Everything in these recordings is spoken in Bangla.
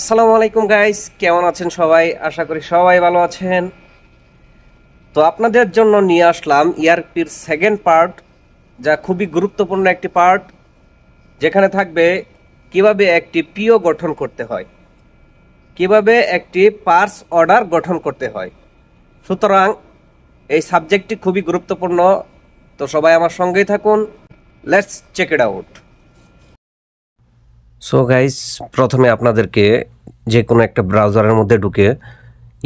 আসসালামু আলাইকুম গাইস কেমন আছেন সবাই? আশা করি সবাই ভালো আছেন। তো আপনাদের জন্য নিয়ে আসলাম ইয়ারপির সেকেন্ড পার্ট যা খুবই গুরুত্বপূর্ণ একটি পার্ট যেখানে থাকবে কীভাবে একটি পিও গঠন করতে হয়, কীভাবে একটি পার্স অর্ডার গঠন করতে হয়। সুতরাং এই সাবজেক্টটি খুবই গুরুত্বপূর্ণ, তো সবাই আমার সঙ্গেই থাকুন। Let's check it out so guys প্রথমে আপনাদেরকে যে কোনো একটা ব্রাউজারের মধ্যে ঢুকে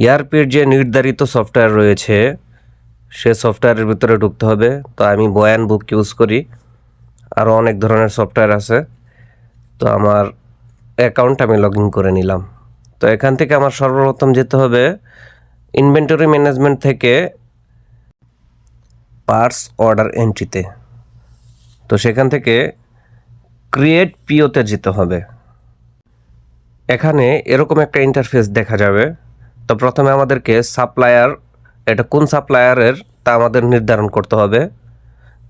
ইয়ারপির যে নির্ধারিত সফটওয়্যার রয়েছে, সে সফটওয়্যারের ভিতরে ঢুকতে হবে। তো আমি বয়ান বুক ইউজ করি। আরও অনেক ধরনের সফটওয়্যার আছে। তো আমার অ্যাকাউন্ট আমি লগ করে নিলাম। তো এখান থেকে আমার সর্বপ্রথম যেতে হবে ইনভেন্টরি ম্যানেজমেন্ট থেকে পার্টস অর্ডার এন্ট্রিতে তো সেখান থেকে ক্রিয়েট পিওতে যেতে হবে। এখানে এরকম একটা ইন্টারফেস দেখা যাবে। তো প্রথমে আমাদেরকে সাপ্লায়ার এটা কোন সাপ্লায়ারের তা আমাদের নির্ধারণ করতে হবে।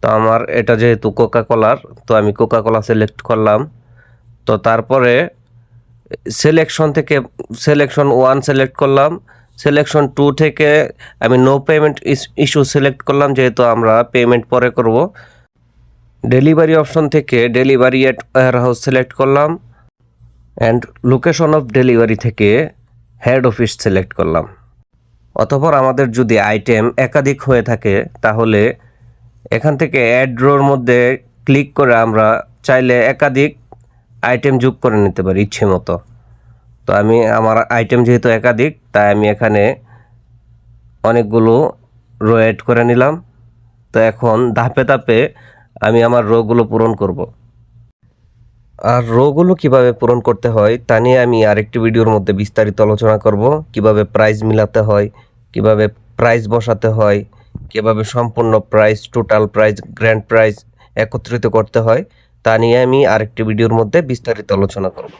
তো আমার এটা যেহেতু কোকা কোলার তো আমি কোকা কোলা সিলেক্ট করলাম। তো তারপরে সিলেকশন থেকে সিলেকশন ওয়ান সিলেক্ট করলাম। সিলেকশন টু থেকে আমি নো পেমেন্ট ইস্যু সিলেক্ট করলাম, যেহেতু আমরা পেমেন্ট পরে করব। ডেলিভারি অপশন থেকে ডেলিভারি ওয়ার হাউস সিলেক্ট করলাম অ্যান্ড লোকেশন অফ ডেলিভারি থেকে হেড অফিস সিলেক্ট করলাম। অতপর আমাদের যদি আইটেম একাধিক হয়ে থাকে, তাহলে এখান থেকে অ্যাড ড্রোর মধ্যে ক্লিক করে আমরা চাইলে একাধিক আইটেম যোগ করে নিতে পারি ইচ্ছে মতো। তো আমি আমার আইটেম যেহেতু একাধিক, তাই আমি এখানে অনেকগুলো রো অ্যাড করে নিলাম। তো এখন ধাপে ধাপে আমি আমার রোগগুলো পূরণ করব। আর রোগগুলো কীভাবে পূরণ করতে হয়, তা নিয়ে আমি আরেকটি ভিডিওর মধ্যে বিস্তারিত আলোচনা করব। কীভাবে প্রাইজ মিলাতে হয়, কীভাবে প্রাইজ বসাতে হয়, কীভাবে সম্পূর্ণ price total price grand price একত্রিত করতে হয়, তা নিয়ে আমি আরেকটি ভিডিওর মধ্যে বিস্তারিত আলোচনা করব।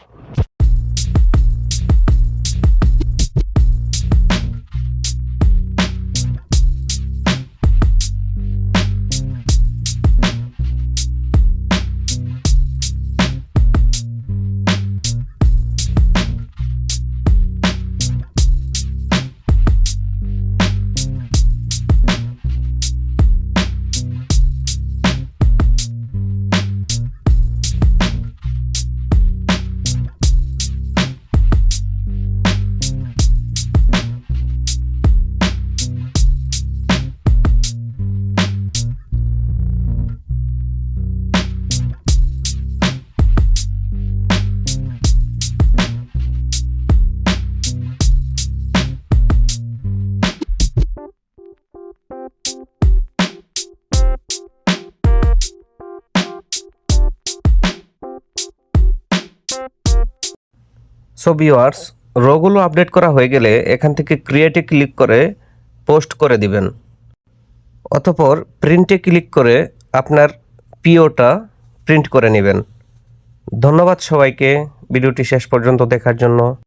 সো ভিউয়ার্স রোগুলো আপডেট করা হয়ে গেলে এখান থেকে ক্রিয়েটে ক্লিক করে পোস্ট করে দিবেন। অতপর প্রিন্টে ক্লিক করে আপনার পিওটা প্রিন্ট করে নেবেন। ধন্যবাদ সবাইকে। ভিডিওটি শেষ পর্যন্ত দেখার জন্য।